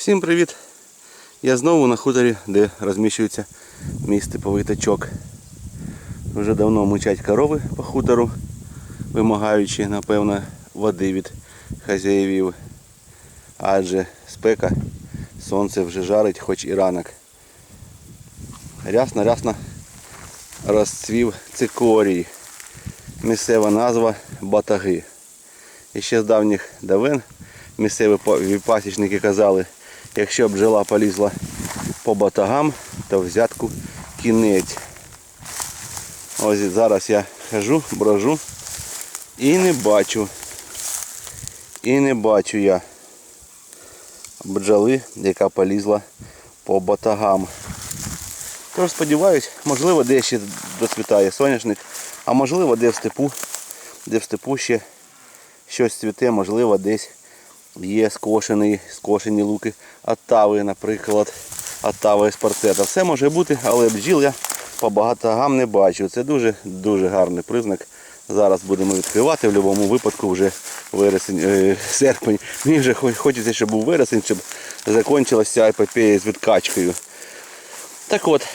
Всім привіт! Я знову на хуторі, де розміщується мій степовий тачок. Вже давно мучать корови по хутору, вимагаючи, напевно, води від хазяївів. Адже спека, сонце вже жарить, хоч і ранок. Рясно-рясно розцвів цикорій. Місцева назва батаги. І ще з давніх давен місцеві пасічники казали, якщо бджола полізла по батагам, то взятку кінець. Ось зараз я хожу, брожу і не бачу. І не бачу я бджоли, яка полізла по батагам. Тож сподіваюсь, можливо, де ще доцвітає соняшник, а можливо, де в степу, де в степу ще щось цвіте, можливо, десь є скошені, скошені луки оттави, наприклад, оттава з парцета. Все може бути, але бджіл я по багатогам не бачу. Це дуже дуже гарний признак. Зараз будемо відкривати в будь-якому випадку вже вересень, е, серпень. Мені вже хочеться, щоб був вересень, щоб закінчилася епопея з відкачкою. Так от, в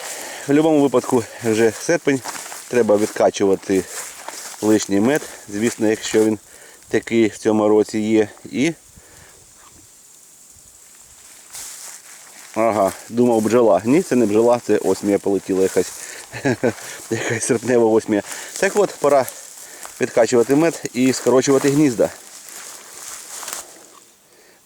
будь-якому випадку вже серпень, треба відкачувати лишній мед, звісно, якщо він такий в цьому році є. І. Ага, думав бджола. Ні, це не бджола, це осмія полетіла якась, якась серпнева осмія. Так от, пора відкачувати мед і скорочувати гнізда.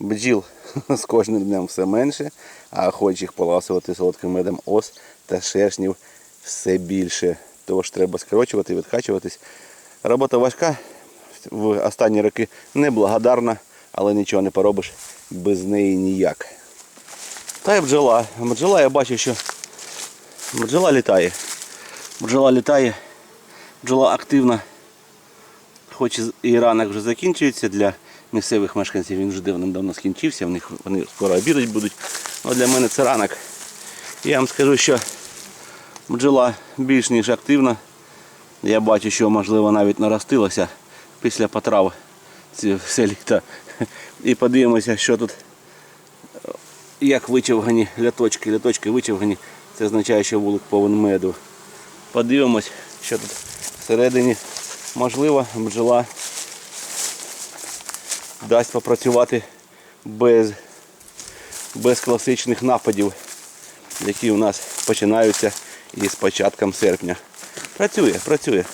Бджіл з кожним днем все менше, а охочих поласувати солодким медом ос та шершнів все більше. Тож треба скорочувати, відкачуватись. Робота важка, в останні роки неблагодарна, але нічого не поробиш без неї ніяк. Та й бджола. Бджола я бачу, що бджола літає. Бджола літає, бджола активна. Хоч і- ранок вже закінчується для місцевих мешканців, він вже давно скінчився, в них вони скоро обідати будуть. Але для мене це ранок. Я вам скажу, що бджола більш ніж активна. Я бачу, що можливо навіть наростилося після потрав все літо. І подивимося, що тут як вичавгані ляточки. Ляточки вичавгані, це означає, що вулик повен меду. Подивимось, що тут всередині. Можливо, бджола дасть попрацювати без, без класичних нападів, які у нас починаються із початком серпня. Працює, працює.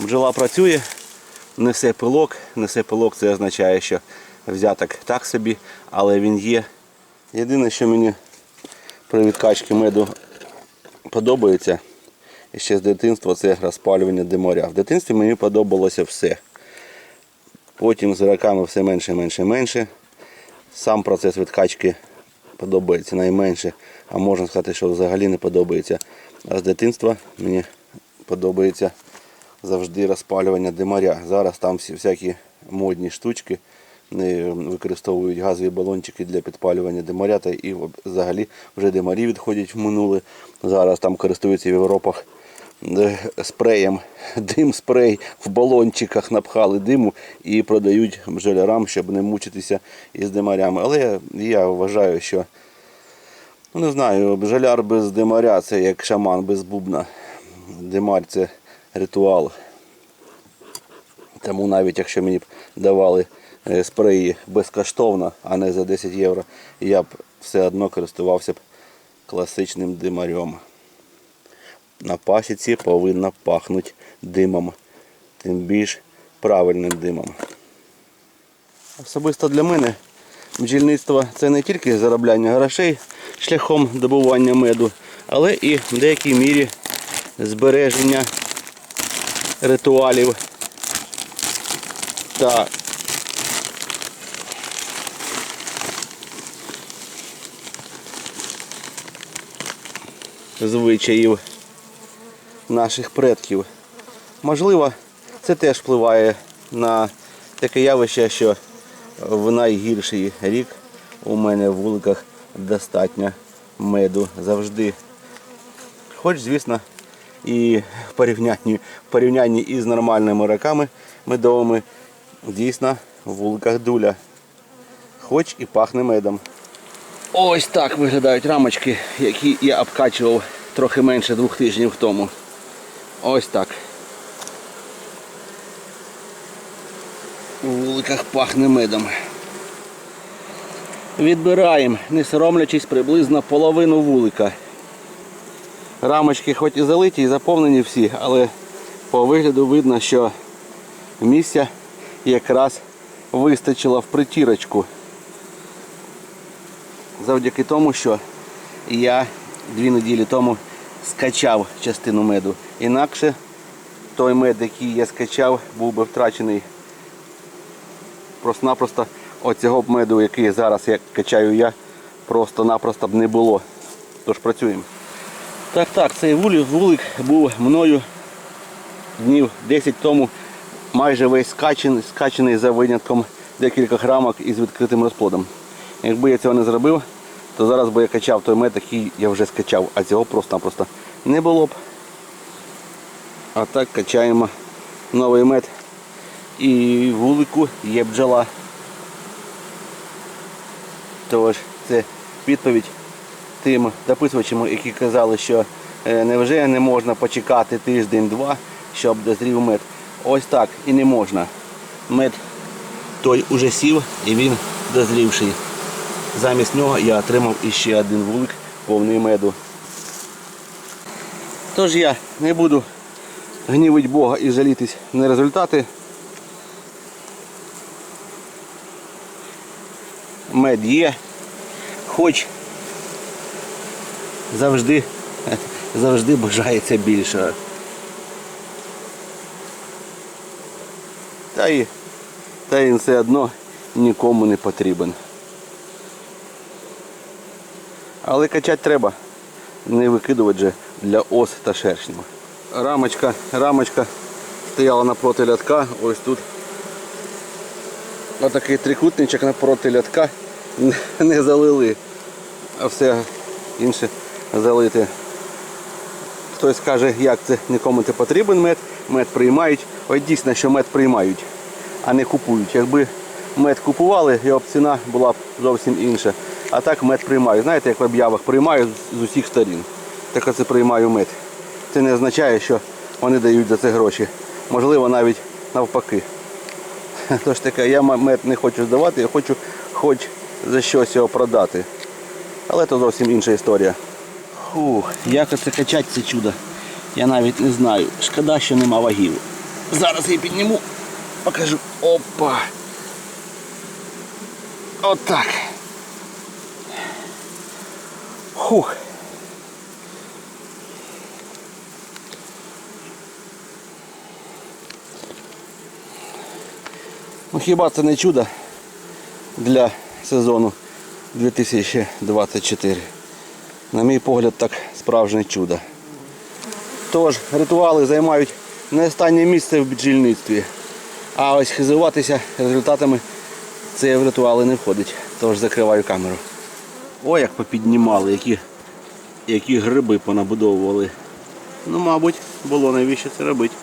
Бджола працює, несе пилок. Несе пилок, це означає, що взяток так собі, але він є. Єдине, що мені при відкачці меду подобається і ще з дитинства, це розпалювання димаря. В дитинстві мені подобалося все. Потім з роками все менше, менше, менше. Сам процес відкачки подобається найменше, а можна сказати, що взагалі не подобається. А з дитинства мені подобається завжди розпалювання димаря. Зараз там всі всякі модні штучки використовують газові балончики для підпалювання димаря, та і взагалі вже димарі відходять в минуле. Зараз там користуються в Європах е, спреєм, дим-спрей в балончиках напхали диму і продають бджолярам, щоб не мучитися із димарями. Але я, вважаю, що ну не знаю, бджоляр без димаря це як шаман без бубна. Димар це ритуал. Тому навіть якщо мені б давали е, спреї безкоштовно, а не за 10 євро, я б все одно користувався б класичним димарем. На пасіці повинно пахнути димом, тим більш правильним димом. Особисто для мене бджільництво це не тільки заробляння грошей шляхом добування меду, але і в деякій мірі збереження ритуалів та звичаїв наших предків. Можливо, це теж впливає на таке явище, що в найгірший рік у мене в вуликах достатньо меду завжди. Хоч, звісно, і в порівнянні, в порівнянні із нормальними роками медовими дійсно в вуликах дуля. Хоч і пахне медом. Ось так виглядають рамочки, які я обкачував трохи менше двох тижнів тому. Ось так. У вуликах пахне медом. Відбираємо, не соромлячись, приблизно половину вулика. Рамочки хоч і залиті і заповнені всі, але по вигляду видно, що місця якраз вистачило в притірочку. Завдяки тому, що я дві неділі тому скачав частину меду. Інакше той мед, який я скачав, був би втрачений просто-напросто оцього б меду, який зараз я качаю я, просто-напросто б не було. Тож працюємо. Так, так, цей вулик, був мною днів 10 тому майже весь скачений, скачений за винятком декількох рамок із відкритим розплодом. Якби я цього не зробив, то зараз би я качав той мед, який я вже скачав, а цього просто-напросто не було б. А так качаємо новий мед. І вулику є бджола. Тож це відповідь тим дописувачам, які казали, що е, невже не можна почекати тиждень-два, щоб дозрів мед. Ось так і не можна. Мед той уже сів і він дозрівший. Замість нього я отримав іще один вулик повний меду. Тож я не буду гнівити Бога і жалітись на результати. Мед є, хоч завжди, завжди бажається більшого. Та і, та він все одно нікому не потрібен. Але качати треба. Не викидувати же для ос та шершнів. Рамочка, рамочка стояла напроти лятка. Ось тут отакий трикутничок напроти лятка не залили, а все інше залити. Хтось каже, як це нікому не потрібен мед, мед приймають. Ось дійсно, що мед приймають, а не купують. Якби мед купували, його б ціна була б зовсім інша. А так мед приймають. Знаєте, як в об'явах приймають з усіх сторін. Так оце приймаю мед. Це не означає, що вони дають за це гроші. Можливо, навіть навпаки. Тож таке, я мед не хочу здавати, я хочу хоч за щось його продати. Але це зовсім інша історія. Фух, як оце качати це чудо? Я навіть не знаю. Шкода, що нема вагів. Зараз я підніму, покажу. Опа. Отак. Хух. Ну хіба це не чудо для сезону 2024? На мій погляд, так справжнє чудо. Тож, ритуали займають не останнє місце в бджільництві. А ось хизуватися результатами це в ритуали не входить. Тож закриваю камеру. О, як попіднімали, які, які гриби понабудовували. Ну, мабуть, було навіщо це робити.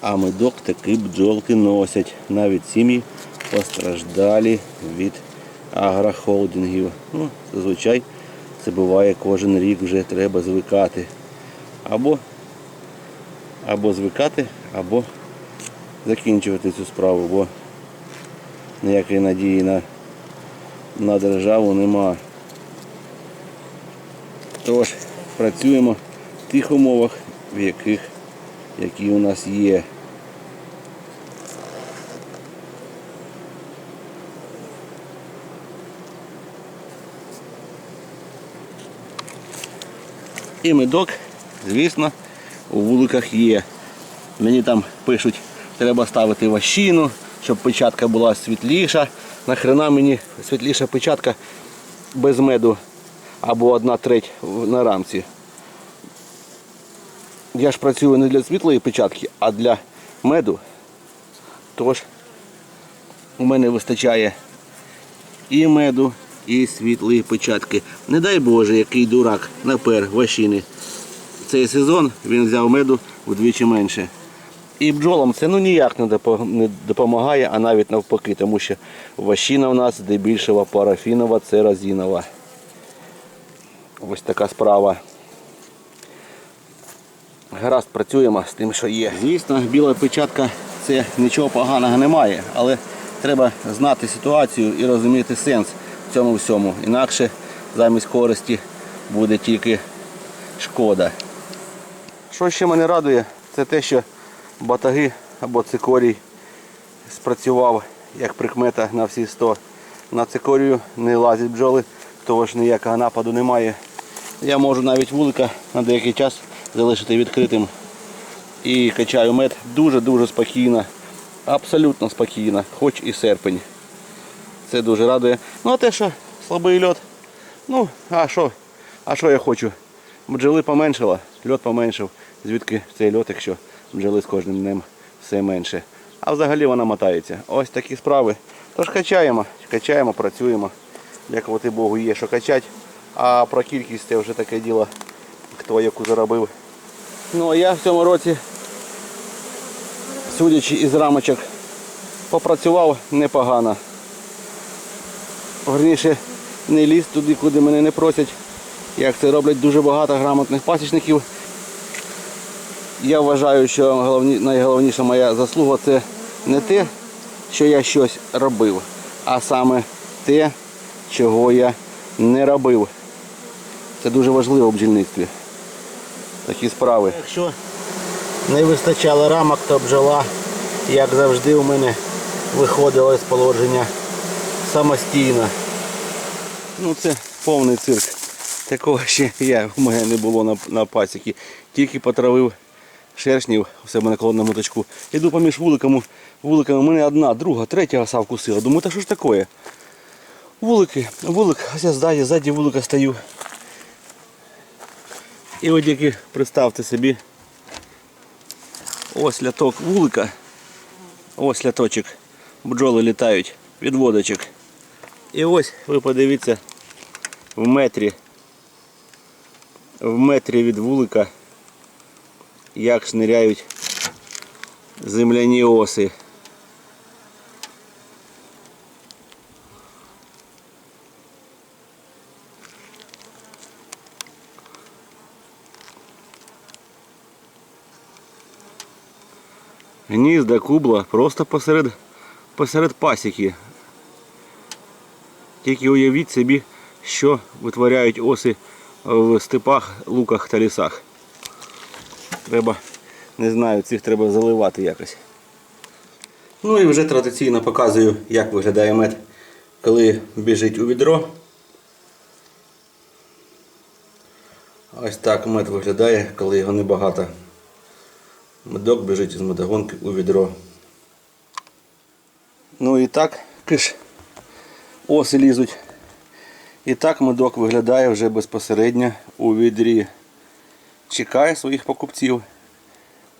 А медок таки бджолки носять. Навіть сім'ї постраждалі від агрохолдингів. Ну, зазвичай це буває кожен рік вже треба звикати. Або, або звикати, або закінчувати цю справу, бо ніякої надії на, на державу нема. Тож працюємо в тих умовах, в яких які у нас є. І медок, звісно, у вуликах є. Мені там пишуть, треба ставити ващину, щоб печатка була світліша. Нахрена мені світліша печатка без меду або одна треть на рамці. Я ж працюю не для світлої печатки, а для меду. Тож у мене вистачає і меду, і світлої печатки. Не дай Боже, який дурак напер ващини. Цей сезон він взяв меду вдвічі менше. І бджолам це ну ніяк не допомагає, а навіть навпаки, тому що вощина у нас здебільшого парафінова, це розінова. Ось така справа. Гаразд працюємо з тим, що є. Звісно, біла печатка це нічого поганого немає, але треба знати ситуацію і розуміти сенс в цьому всьому. Інакше замість користі буде тільки шкода. Що ще мене радує, це те, що батаги або цикорій спрацював як прикмета на всі 100. На цикорію не лазять бджоли, того ж ніякого нападу немає. Я можу навіть вулика на деякий час залишити відкритим і качаю мед дуже-дуже спокійно, абсолютно спокійно, хоч і серпень. Це дуже радує. Ну а те, що слабий льот, ну а що? А що я хочу? Бджоли поменшало, льот поменшив. Звідки цей льот, якщо бджоли з кожним днем все менше. А взагалі вона мотається. Ось такі справи. Тож качаємо, качаємо, працюємо. Дякувати Богу, є що качати. А про кількість це вже таке діло, хто яку заробив. Ну а я в цьому році, судячи із рамочок, попрацював непогано. Верніше, не ліз туди, куди мене не просять. Як це роблять дуже багато грамотних пасічників. Я вважаю, що головні, найголовніша моя заслуга це не те, що я щось робив, а саме те, чого я не робив. Це дуже важливо в бджільництві. Такі справи. Якщо не вистачало рамок, то бджола, як завжди, у мене виходила з положення самостійно. Ну це повний цирк. Такого ще я, у мене не було на, на пасіки. Тільки потравив шершнів у себе на колодному точку. Іду поміж вуликами, вуликами, у мене одна, друга, третя оса вкусила. Думаю, та що ж таке? Вулики, вулик, ось я ззаді, ззаді вулика стою. І от тільки представте собі, ось ляток вулика, ось ляточок, бджоли літають від водочок. І ось ви подивіться в метрі, в метрі від вулика, як шниряють земляні оси. Гнізда кубла просто посеред, посеред пасіки. Тільки уявіть собі, що витворяють оси в степах, луках та лісах. Треба, не знаю, цих треба заливати якось. Ну і вже традиційно показую, як виглядає мед, коли біжить у відро. Ось так мед виглядає, коли його небагато. Медок біжить із медогонки у відро. Ну і так, киш, оси лізуть. І так медок виглядає вже безпосередньо у відрі. Чекає своїх покупців.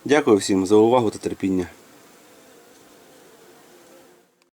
Дякую всім за увагу та терпіння.